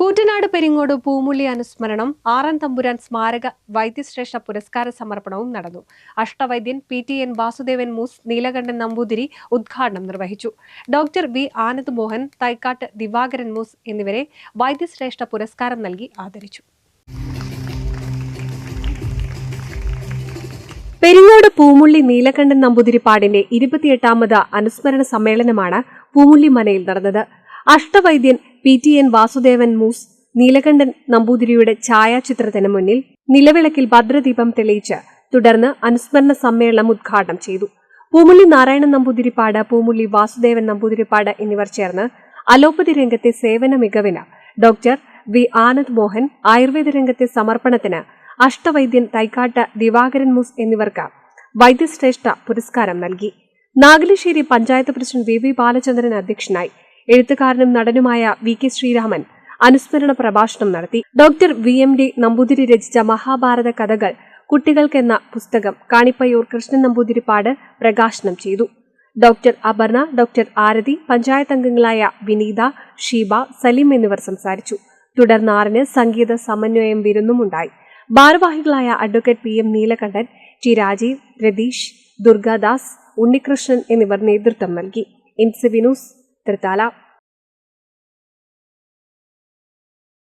കൂറ്റനാട് പെരിങ്ങോട് പൂമുള്ളി അനുസ്മരണം ആറാം തമ്പുരാൻ സ്മാരക വൈദ്യശ്രേഷ്ഠ പുരസ്കാര സമർപ്പണവും നടന്നു. അഷ്ടവൈദ്യൻ P T N Vasudevan Moos Neelakantan Namboothiri ഉദ്ഘാടനം നിർവഹിച്ചു. ഡോക്ടർ വി ആനന്ദ് മോഹൻ തൈക്കാട്ട് ദിവാകരൻ മൂസ് എന്നിവരെ വൈദ്യശ്രേഷ്ഠ പുരസ്കാരം നൽകി ആദരിച്ചു. പെരിങ്ങോട് പൂമുള്ളി നീലകണ്ഠൻ നമ്പൂതിരിപ്പാടിന്റെ ഇരുപത്തിയെട്ടാമത് അനുസ്മരണ സമ്മേളനമാണ് പൂമുള്ളി മനയിൽ നടന്നത്. അഷ്ടവൈദ്യൻ P T N Vasudevan Moos Neelakantan നമ്പൂതിരിയുടെ ഛായാചിത്രത്തിന് മുന്നിൽ നിലവിളക്കിൽ ഭദ്രദീപം തെളിയിച്ച് തുടർന്ന് അനുസ്മരണ സമ്മേളനം ഉദ്ഘാടനം ചെയ്തു. പൂമുള്ളി നാരായണൻ നമ്പൂതിരിപ്പാട് പൂമുള്ളി വാസുദേവൻ നമ്പൂതിരിപ്പാട് എന്നിവർ ചേർന്ന് അലോപ്പതി രംഗത്തെ സേവന മികവിന് ഡോക്ടർ വി ആനന്ദ് മോഹൻ ആയുർവേദ രംഗത്തെ സമർപ്പണത്തിന് അഷ്ടവൈദ്യൻ തൈക്കാട്ട് ദിവാകരൻ മൂസ് എന്നിവർക്ക് വൈദ്യശ്രേഷ്ഠ പുരസ്കാരം നൽകി. Nagalassery panchayat president V V Balachandran അധ്യക്ഷനായി എഴുത്തുകാരനും നടനുമായ വി കെ ശ്രീരാമൻ അനുസ്മരണ പ്രഭാഷണം നടത്തി. Doctor V M D Namboothiri രചിച്ച മഹാഭാരത കഥകൾ കുട്ടികൾക്കെന്ന പുസ്തകം കാണിപ്പയ്യൂർ കൃഷ്ണൻ നമ്പൂതിരിപ്പാട് പ്രകാശനം ചെയ്തു. ഡോക്ടർ അപർണ ഡോക്ടർ ആരതി പഞ്ചായത്ത് അംഗങ്ങളായ വിനീത ഷീബ സലീം എന്നിവർ സംസാരിച്ചു. തുടർന്ന് ആറിന് സംഗീത സമന്വയം വിരുന്നുമുണ്ടായി. ഭാരവാഹികളായ advocate P M Neelakantan T Rajeev Ratheesh Durgadas Unnikrishnan എന്നിവർ നേതൃത്വം നൽകി. ഇൻസിവിനൂസ് tratala